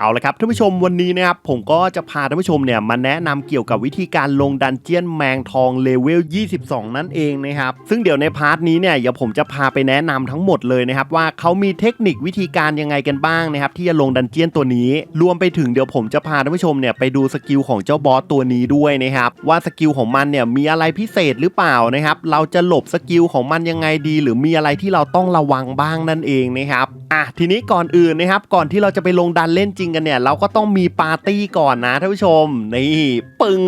เอาละครับท่านผู้ชมวันนี้นะครับผมก็จะพาท่านผู้ชมเนี่ยมาแนะนำเกี่ยวกับวิธีการลงดันเจียนแมงทองเลเวล 22 นั่นเองนะครับซึ่งเดี๋ยวในพาร์ทนี้เนี่ยเดี๋ยวผมจะพาไปแนะนำทั้งหมดเลยนะครับว่าเขามีเทคนิควิธีการยังไงกันบ้างนะครับที่จะลงดันเจียนตัวนี้ รวมไปถึงเดี๋ยวผมจะพาท่านผู้ชมเนี่ยไปดูสกิลของเจ้าบอสตัวนี้ด้วยนะครับว่าสกิลของมันเนี่ยมีอะไรพิเศษหรือเปล่านะครับเราจะหลบสกิลของมันยังไงดี หรือมีอะไรที่เราต้องระวังบ้างนั่นเองนะครับอะทีนี้ก่อนอื่นนะครับก่อนที่เราจะไปลงดันเล่นจริงกันเนี่ย เราก็ต้องมีปาร์ตี้ก่อนนะท่านผู้ชมนี่ปึ๋ง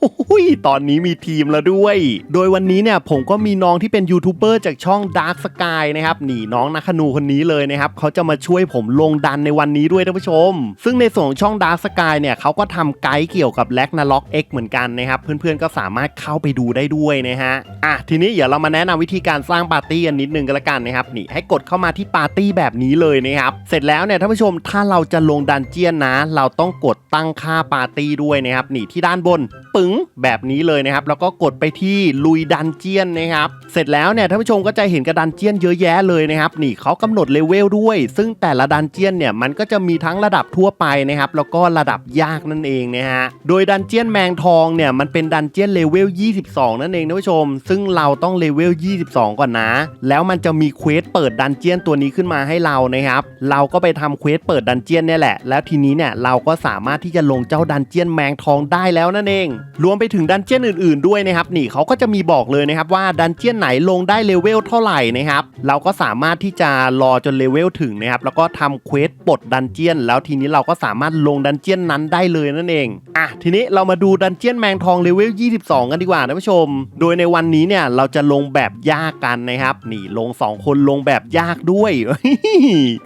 โอ้ยตอนนี้มีทีมแล้วด้วย โดยวันนี้เนี่ยผมก็มีน้องที่เป็นยูทูบเบอร์จากช่อง Dark Sky นะครับหนีน้องนักขนูคนนี้เลยนะครับเขาจะมาช่วยผมลงดันในวันนี้ด้วยท่านผู้ชม ซึ่งในส่วนของช่อง Dark Sky เนี่ยเขาก็ทำไกด์เกี่ยวกับแล็กนาล็อก X เหมือนกันนะครับเพื่อนๆก็สามารถเข้าไปดูได้ด้วยนะฮะอะทีนี้เดี๋ยวเรามาแนะนำวิธีการสร้างปาร์ตี้กันนิดนึงกันละกันนะครับนี่ให้กดเข้ามาที่ปาร์ตี้แบบนี้เลยนะครับเสร็จแล้วเนี่ยท่านผู้ชมถ้าเราจะลงดันเจียนนะ เราต้องกดตั้งค่าปาร์ตี้ด้วยนะครับนี่ที่ด้านบนปึ๋งแบบนี้เลยนะครับแล้วก็กดไปที่ลุยดันเจียนนะครับเสร็จแล้วเนี่ยท่านผู้ชมก็จะเห็นกระดันเจียนเยอะแยะเลยนะครับนี่เขากำหนดเลเวลด้วย ซึ่งแต่ละดันเจียนเนี่ยมันก็จะมีทั้งระดับทั่วไปนะครับแล้วก็ระดับยากนั่นเองนะฮะโดยดันเจียนแมงทองเนี่ยมันเป็นดันเจียนเลเวล 22 นั่นเองท่านผู้ชม ซึ่งเราต้องเลเวล 22 ก่อนนะ แล้วมันจะมีเควสเปิดดันเจียนตัวนี้ขึ้นมาให้เรานะครับเราก็ไปทำเควสเปิดดันเจียนเนี่ยแหละ แล้วทีนี้เนี่ยเราก็สามารถที่จะลงเจ้าดันเจียนแมงทองได้แล้วนั่นเอง รวมไปถึงดันเจียนอื่นๆด้วยนะครับนี่เขาก็จะมีบอกเลยนะครับว่าดันเจียนไหนลงได้เลเวลเท่าไหร่นะครับเราก็สามารถที่จะรอจนเลเวลถึงนะครับแล้วก็ทำเควสปลดดันเจียน แล้วทีนี้เราก็สามารถลงดันเจียนนั้นได้เลยนั่นเองอะทีนี้เรามาดูดันเจียนแมงทองเลเวล 22 กันดีกว่าท่านผู้ชม โดยในวันนี้เนี่ยเราจะลงแบบยากกันนะครับนี่ลง 2 คนลงแบบยากด้วย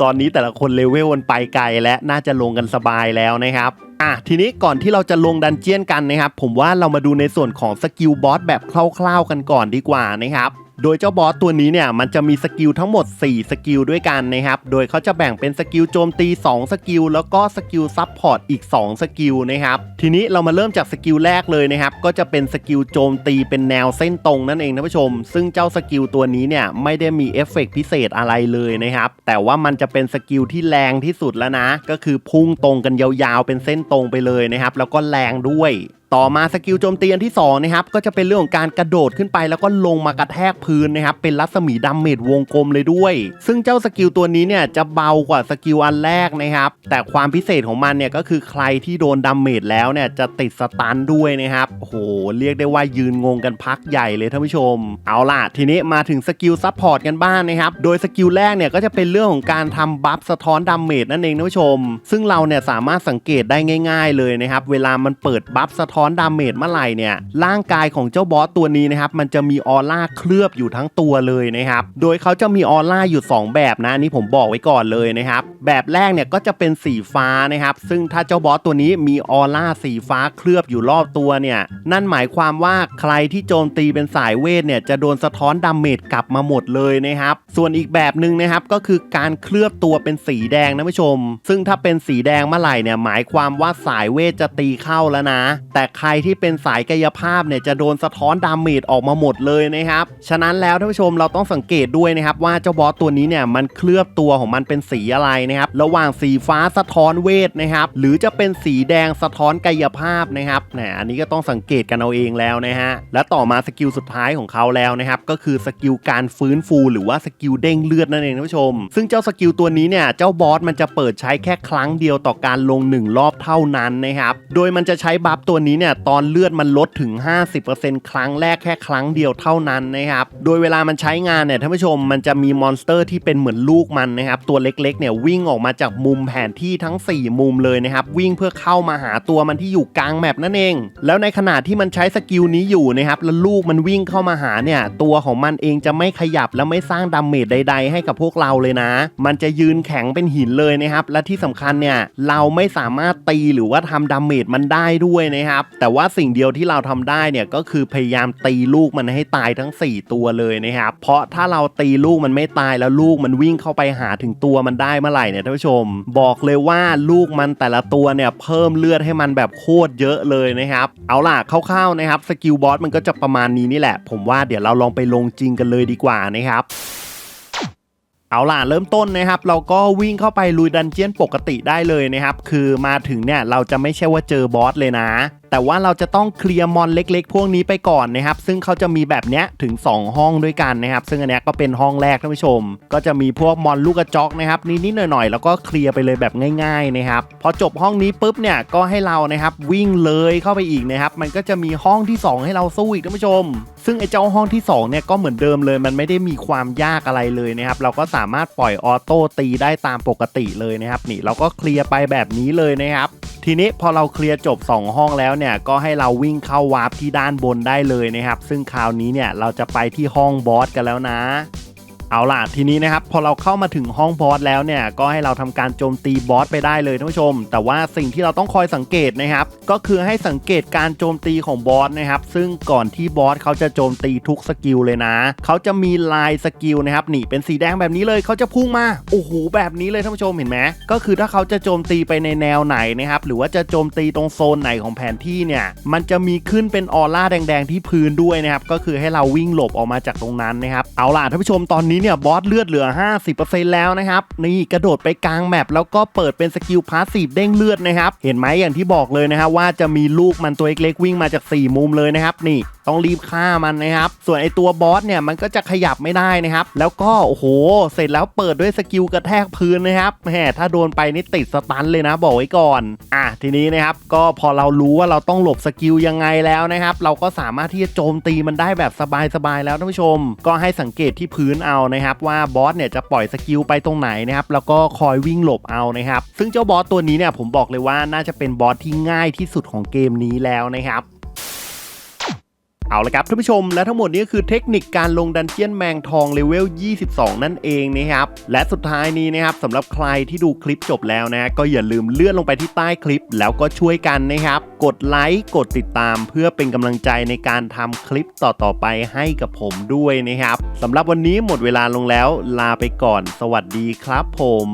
ตอนนี้แต่ละคนเลเวลมันไปไกลและน่าจะลงกันสบายแล้วนะครับอะทีนี้ก่อนที่เราจะลงดันเจียนกันนะครับ ผมว่าเรามาดูในส่วนของสกิลบอสแบบคร่าวๆกันก่อนดีกว่านะครับ โดยเจ้าบอสตัวนี้เนี่ยมันจะมีสกิลทั้งหมด 4 สกิลด้วยกันนะครับ โดยเขาจะแบ่งเป็นสกิลโจมตี 2 สกิล แล้วก็สกิลซับพอร์ตอีก 2 สกิลนะครับ ทีนี้เรามาเริ่มจากสกิลแรกเลยนะครับ ก็จะเป็นสกิลโจมตีเป็นแนวเส้นตรงนั่นเองท่านผู้ชม ซึ่งเจ้าสกิลตัวนี้เนี่ยไม่ได้มีเอฟเฟกต์พิเศษอะไรเลยนะครับ แต่ว่ามันจะเป็นสกิลที่แรงที่สุดแล้วนะ ก็คือพุ่งตรงกันยาวๆเป็นเส้นตรงไปเลยนะครับ แล้วก็แรงด้วยต่อมาสกิลโจมตีอันที่2นะครับก็จะเป็นเรื่องของการกระโดดขึ้นไปแล้วก็ลงมากระแทกพื้นนะครับเป็นรัศมีดาเมจวงกลมเลยด้วย ซึ่งเจ้าสกิลตัวนี้เนี่ยจะเบากว่าสกิลอันแรกนะครับแต่ความพิเศษของมันเนี่ยก็คือใครที่โดนดาเมจแล้วเนี่ยจะติดสตันด้วยนะครับโอ้โหเรียกได้ว่ายืนงงกันพักใหญ่เลยท่านผู้ชม เอาล่ะ ทีนี้มาถึงสกิลซับพอร์ตกันบ้างนะครับโดยสกิลแรกเนี่ยก็จะเป็นเรื่องของการทำบัฟสะท้อนดาเมจนั่นเองท่านผู้ชม ซึ่งเราเนี่ยสามารถสังเกตได้ง่าย ๆ เลยนะครับเวลามันเปิดบัฟสะท้อนดาเมจเมื่อไหร่เนี่ยร่างกายของเจ้าบอสตัวนี้นะครับมันจะมีออร่าเคลือบอยู่ทั้งตัวเลยนะครับโดยเขาจะมีออร่าอยู่ 2 แบบนะนนี้ผมบอกไว้ก่อนเลยนะครับแบบแรกเนี่ยก็จะเป็นสีฟ้านะครับซึ่งถ้าเจ้าบอสตัวนี้มีออร่าสีฟ้าเคลือบอยู่รอบตัวเนี่ยนั่นหมายความว่าใครที่โจมตีเป็นสายเวทเนี่ยจะโดนสะท้อนดาเมจกลับมาหมดเลยนะครับส่วนอีกแบบหนึ่งนะครับก็คือการเคลือบตัวเป็นสีแดงนะผู้ชม ซึ่งถ้าเป็นสีแดงเมื่อไหร่เนี่ยหมายความว่าสายเวทจะตีเข้าแล้วนะ แต่ใครที่เป็นสายกายภาพเนี่ยจะโดนสะท้อนดาเมจออกมาหมดเลยนะครับ ฉะนั้นแล้วท่านผู้ชมเราต้องสังเกตด้วยนะครับว่าเจ้าบอสตัวนี้เนี่ยมันเคลือบตัวของมันเป็นสีอะไรนะครับ ระหว่างสีฟ้าสะท้อนเวทนะครับ หรือจะเป็นสีแดงสะท้อนกายภาพนะครับแหมอันนี้ก็ต้องสังเกตกันเอาเองแล้วนะฮะ และต่อมาสกิลสุดท้ายของเขาแล้วนะครับ ก็คือสกิลการฟื้นฟู หรือว่าสกิลเด้งเลือดนั่นเองท่านผู้ชม ซึ่งเจ้าสกิลตัวนี้เนี่ยเจ้าบอสมันจะเปิดใช้แค่ครั้งเดียวต่อการลงหนึ่งรอบเท่านั้นนะครับ โดยมันจะใช้บัฟตัวนี้เนี่ยตอนเลือดมันลดถึง 50%ครั้งแรกแค่ครั้งเดียวเท่านั้นนะครับ โดยเวลามันใช้งานเนี่ยท่านผู้ชมมันจะมีมอนสเตอร์ที่เป็นเหมือนลูกมันนะครับ ตัวเล็กๆเนี่ยวิ่งออกมาจากมุมแผนที่ทั้ง 4 มุมเลยนะครับ วิ่งเพื่อเข้ามาหาตัวมันที่อยู่กลางแมปนั่นเอง แล้วในขณะที่มันใช้สกิลนี้อยู่นะครับแล้วลูกมันวิ่งเข้ามาหาเนี่ยตัวของมันเองจะไม่ขยับและไม่สร้างดาเมจใด ๆ ให้กับพวกเราเลยนะ มันจะยืนแข็งเป็นหินเลยนะครับและที่สำคัญเนี่ยเราไม่สามารถตีหรือว่าทำดาเมจมันได้ด้วยนะครับแต่ว่าสิ่งเดียวที่เราทำได้เนี่ยก็คือพยายามตีลูกมันให้ตายทั้ง 4 ตัวเลยนะครับเพราะถ้าเราตีลูกมันไม่ตายแล้วลูกมันวิ่งเข้าไปหาถึงตัวมันได้เมื่อไหร่เนี่ยท่านผู้ชม บอกเลยว่าลูกมันแต่ละตัวเนี่ยเพิ่มเลือดให้มันแบบโคตรเยอะเลยนะครับเอาล่ะคร่าวๆนะครับสกิลบอสมันก็จะประมาณนี้นี่แหละ ผมว่าเดี๋ยวเราลองไปลงจริงกันเลยดีกว่านะครับเอาล่ะเริ่มต้นนะครับ เราก็วิ่งเข้าไปลุยดันเจียนปกติได้เลยนะครับ คือมาถึงเนี่ยเราจะไม่ใช่ว่าเจอบอสเลยนะแต่ว่าเราจะต้องเคลียร์มอนเล็ก ๆ พวกนี้ไปก่อนนะครับ ซึ่งเขาจะมีแบบเนี้ยถึง 2 ห้องด้วยกันนะครับ ซึ่งอันนี้ก็เป็นห้องแรกท่านผู้ชม ก็จะมีพวกมอนลูกกระจอกนะครับนิดๆหน่อยๆแล้วก็เคลียร์ไปเลยแบบง่าย ๆนะครับ พอจบห้องนี้ปุ๊บเนี่ยก็ให้เรานะครับวิ่งเลยเข้าไปอีกนะครับ มันก็จะมีห้องที่ 2 ให้เราสู้อีกท่านผู้ชม ซึ่งไอ้เจ้าห้องที่2เนี่ยก็เหมือนเดิมเลย มันไม่ได้มีความยากอะไรเลยนะครับ เราก็สามารถปล่อยออโต้ตีได้ตามปกติเลยนะครับนี่เราก็เคลียร์ไปแบบนี้เลยนะครับ ทีนี้พอเราเคลียร์จบ 2 ห้องแล้วเนี่ยก็ให้เราวิ่งเข้าวาร์ปที่ด้านบนได้เลยนะครับ ซึ่งคราวนี้เนี่ยเราจะไปที่ห้องบอสกันแล้วนะ เอาล่ะทีนี้นะครับพอเราเข้ามาถึงห้องบอสแล้วเนี่ยก็ให้เราทำการโจมตีบอสไปได้เลยท่านผู้ชม แต่ว่าสิ่งที่เราต้องคอยสังเกตนะครับก็คือให้สังเกตการโจมตีของบอสนะครับซึ่งก่อนที่บอสเขาจะโจมตีทุกสกิลเลยนะเขาจะมีลายสกิลนะครับนี่เป็นสีแดงแบบนี้เลยเขาจะพุ่งมาโอ้โหแบบนี้เลยท่านผู้ชมเห็นไหมก็คือถ้าเขาจะโจมตีไปในแนวไหนนะครับหรือว่าจะโจมตีตรงโซนไหนของแผนที่เนี่ยมันจะมีขึ้นเป็นออร่าแดง ๆ ที่พื้นด้วยนะครับก็คือให้เราวิ่งหลบออกมาจากตรงนั้นนะครับเอาล่ะท่านผู้ชมตอนนี้เนี่ยบอสเลือดเหลือ 50%แล้วนะครับ นี่กระโดดไปกลางแมปแล้วก็เปิดเป็นสกิลพาสซีฟเด้งเลือดนะครับ เห็นไหมอย่างที่บอกเลยนะฮะว่าจะมีลูกมันตัวเล็กๆวิ่งมาจาก 4 มุมเลยนะครับนี่ ต้องรีบฆ่ามันนะครับ ส่วนไอตัวบอสเนี่ยมันก็จะขยับไม่ได้นะครับ แล้วก็โอ้โห เสร็จแล้วเปิดด้วยสกิลกระแทกพื้นนะครับแหมถ้าโดนไปนี่ติดสตันเลยนะบอกไว้ก่อน อะทีนี้นะครับ ก็พอเรารู้ว่าเราต้องหลบสกิลยังไงแล้วนะครับ เราก็สามารถที่จะโจมตีมันได้แบบสบายๆแล้วท่านผู้ชม ก็ให้สังเกตที่พื้นเอานะครับ ว่าบอสเนี่ยจะปล่อยสกิลไปตรงไหนนะครับแล้วก็คอยวิ่งหลบเอานะครับ ซึ่งเจ้าบอสตัวนี้เนี่ยผมบอกเลยว่าน่าจะเป็นบอสที่ง่ายที่สุดของเกมนี้แล้วนะครับ เอาละครับท่านผู้ชมและทั้งหมดนี้ก็คือเทคนิคการลงดันเจียนแมงทองเลเวล 22 นั่นเองนะครับและสุดท้ายนี้นะครับสำหรับใครที่ดูคลิปจบแล้วนะก็อย่าลืมเลื่อนลงไปที่ใต้คลิป แล้วก็ช่วยกันนะครับ กดไลค์กดติดตามเพื่อเป็นกำลังใจในการทำคลิปต่อๆไปให้กับผมด้วยนะครับสำหรับวันนี้หมดเวลาลงแล้ว ลาไปก่อน สวัสดีครับผม